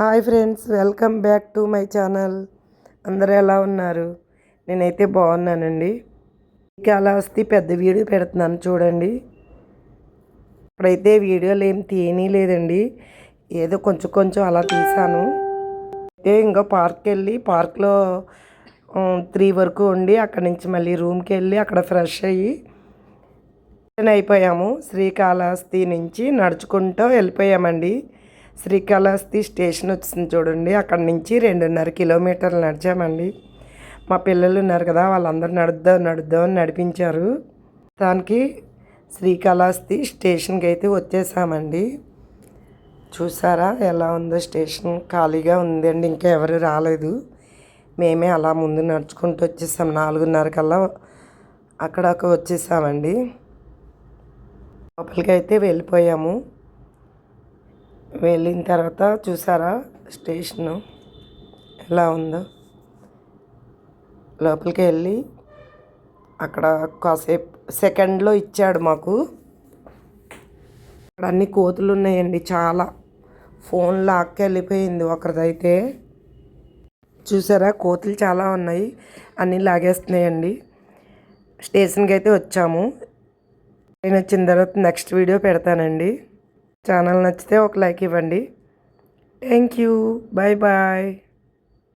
Hi friends welcome back to my channel. అందరూ ఎలా ఉన్నారు? నేనైతే బాగున్నానండి. కాళహస్తి పెద్ద వీడియో పెడుతున్నాను చూడండి. ఇప్పుడైతే వీడియోలు ఏం తీయని లేదండి. ఏదో కొంచెం కొంచెం అలా తీసాను అయితే ఇంకా పార్క్కి వెళ్ళి పార్క్లో త్రీ వరకు ఉండి అక్కడి నుంచి మళ్ళీ రూమ్కి వెళ్ళి అక్కడ ఫ్రెష్ అయ్యి అయిపోయాము. శ్రీకాళహస్తి నుంచి నడుచుకుంటూ వెళ్ళిపోయామండి. శ్రీకాళహస్తి స్టేషన్ వచ్చింది చూడండి. అక్కడి నుంచి రెండున్నర కిలోమీటర్లు నడిచామండి. మా పిల్లలు ఉన్నారు కదా వాళ్ళందరూ నడుద్దాం నడుద్దాం అని నడిపించారు. దానికి శ్రీకాళహస్తి స్టేషన్కి అయితే వచ్చేసామండి. చూసారా ఎలా ఉందో స్టేషన్ ఖాళీగా ఉందండి ఇంకా ఎవరు రాలేదు. మేమే అలా ముందు నడుచుకుంటూ వచ్చేసాం. నాలుగున్నర కల్లా అక్కడ వచ్చేసామండి. లోపలికి అయితే వెళ్ళిపోయాము. వెళ్ళిన తర్వాత చూసారా స్టేషను ఎలా ఉందో? లోపలికి వెళ్ళి అక్కడ కాసేపు సెకండ్లో ఇచ్చాడు మాకు. అక్కడ అన్ని కోతులు ఉన్నాయండి చాలా. ఫోన్ లాక్కి వెళ్ళిపోయింది ఒకరిదైతే. చూసారా కోతులు చాలా ఉన్నాయి. అన్నీ లాగేస్తున్నాయండి. స్టేషన్కి అయితే వచ్చాము. నేను వచ్చిన తర్వాత నెక్స్ట్ వీడియో పెడతానండి. ఛానల్ నచ్చితే ఒక లైక్ ఇవ్వండి. Thank you. Bye bye